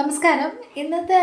നമസ്കാരം. ഇന്നത്തെ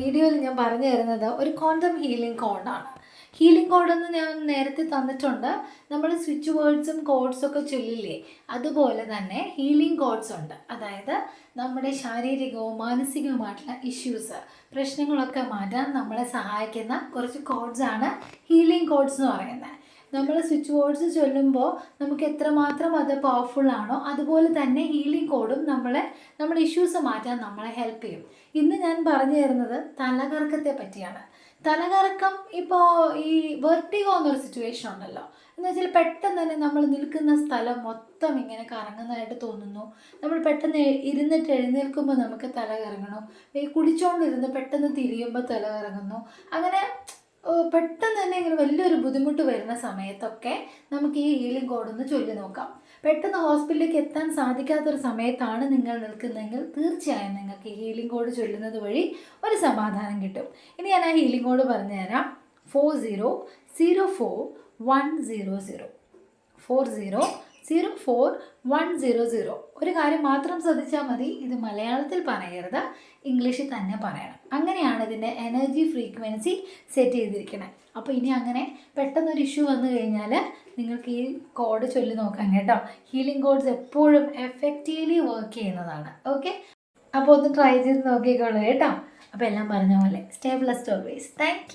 വീഡിയോയിൽ ഞാൻ പറഞ്ഞു തരുന്നത് ഒരു ക്വാണ്ടം ഹീലിംഗ് കോഡാണ് ഹീലിംഗ് കോഡെന്ന് ഞാൻ നേരത്തെ തന്നിട്ടുണ്ട്. നമ്മൾ സ്വിച്ച് വേർഡ്സും കോഡ്സും ഒക്കെ ചൊല്ലില്ലേ? അതുപോലെ തന്നെ ഹീലിംഗ് കോഡ്സ് ഉണ്ട്. അതായത് നമ്മുടെ ശാരീരികവും മാനസികവുമായിട്ടുള്ള ഇഷ്യൂസ് പ്രശ്നങ്ങളൊക്കെ മാറ്റാൻ നമ്മളെ സഹായിക്കുന്ന കുറച്ച് കോഡ്സാണ് ഹീലിംഗ് കോഡ്സ് എന്ന് പറയുന്നത്. നമ്മൾ സ്വിച്ച് ബോർഡ്സ് ചൊല്ലുമ്പോൾ നമുക്ക് എത്രമാത്രം അത് പവർഫുൾ ആണോ അതുപോലെ തന്നെ ഹീലിംഗ് കോഡും നമ്മളെ നമ്മുടെ ഇഷ്യൂസ് മാറ്റാൻ നമ്മളെ ഹെൽപ്പ് ചെയ്യും. ഇന്ന് ഞാൻ പറഞ്ഞു തരുന്നത് തലകറക്കത്തെ പറ്റിയാണ്. തലകറക്കം ഇപ്പോൾ ഈ വെർട്ടിഗോ എന്നൊരു സിറ്റുവേഷൻ ഉണ്ടല്ലോ. എന്ന് വെച്ചാൽ പെട്ടെന്ന് തന്നെ നമ്മൾ നിൽക്കുന്ന സ്ഥലം മൊത്തം ഇങ്ങനെ കറങ്ങുന്നതായിട്ട് തോന്നുന്നു. നമ്മൾ പെട്ടെന്ന് ഇരുന്നിട്ട് എഴുന്നേൽക്കുമ്പോൾ നമുക്ക് തല കറങ്ങണം കുടിച്ചോണ്ടിരുന്ന് പെട്ടെന്ന് തിരിയുമ്പോൾ തല കറങ്ങുന്നു അങ്ങനെ പെട്ടെന്ന് തന്നെ ഇങ്ങനെ വലിയൊരു ബുദ്ധിമുട്ട് വരുന്ന സമയത്തൊക്കെ നമുക്ക് ഈ ഹീലിംഗ് കോഡ് ഒന്ന് ചൊല്ലി നോക്കാം. പെട്ടെന്ന് ഹോസ്പിറ്റലിലേക്ക് എത്താൻ സാധിക്കാത്തൊരു സമയത്താണ് നിങ്ങൾ നിൽക്കുന്നതെങ്കിൽ തീർച്ചയായും നിങ്ങൾക്ക് ഈ ഹീലിംഗ് കോഡ് ചൊല്ലുന്നത് വഴി ഒരു സമാധാനം കിട്ടും. ഇനി ഞാൻ ആ ഹീലിംഗ് കോഡ് പറഞ്ഞുതരാം. Four zero zero four one zero zero four zero zero four one zero zero ഒരു കാര്യം മാത്രം ശ്രദ്ധിച്ചാൽ മതി. ഇത് മലയാളത്തിൽ പറയരുത്. ഇംഗ്ലീഷിൽ തന്നെ പറയണം. അങ്ങനെയാണ് ഇതിന്റെ എനർജി ഫ്രീക്വൻസി സെറ്റ് ചെയ്തിരിക്കുന്നത് അപ്പോൾ ഇനി അങ്ങനെ പെട്ടെന്നൊരു ഇഷ്യൂ വന്നു കഴിഞ്ഞാൽ നിങ്ങൾക്ക് ഈ കോഡ് ചൊല്ലി നോക്കാം കേട്ടോ. ഹീലിംഗ് കോഡ്സ് എപ്പോഴും എഫക്റ്റീവ്ലി വർക്ക് ചെയ്യുന്നതാണ്. ഓക്കെ അപ്പോൾ ഒന്ന് ട്രൈ ചെയ്ത് നോക്കിക്കോളൂ കേട്ടോ. അപ്പോൾ എല്ലാം പറഞ്ഞ പോലെ. Stay blessed always thank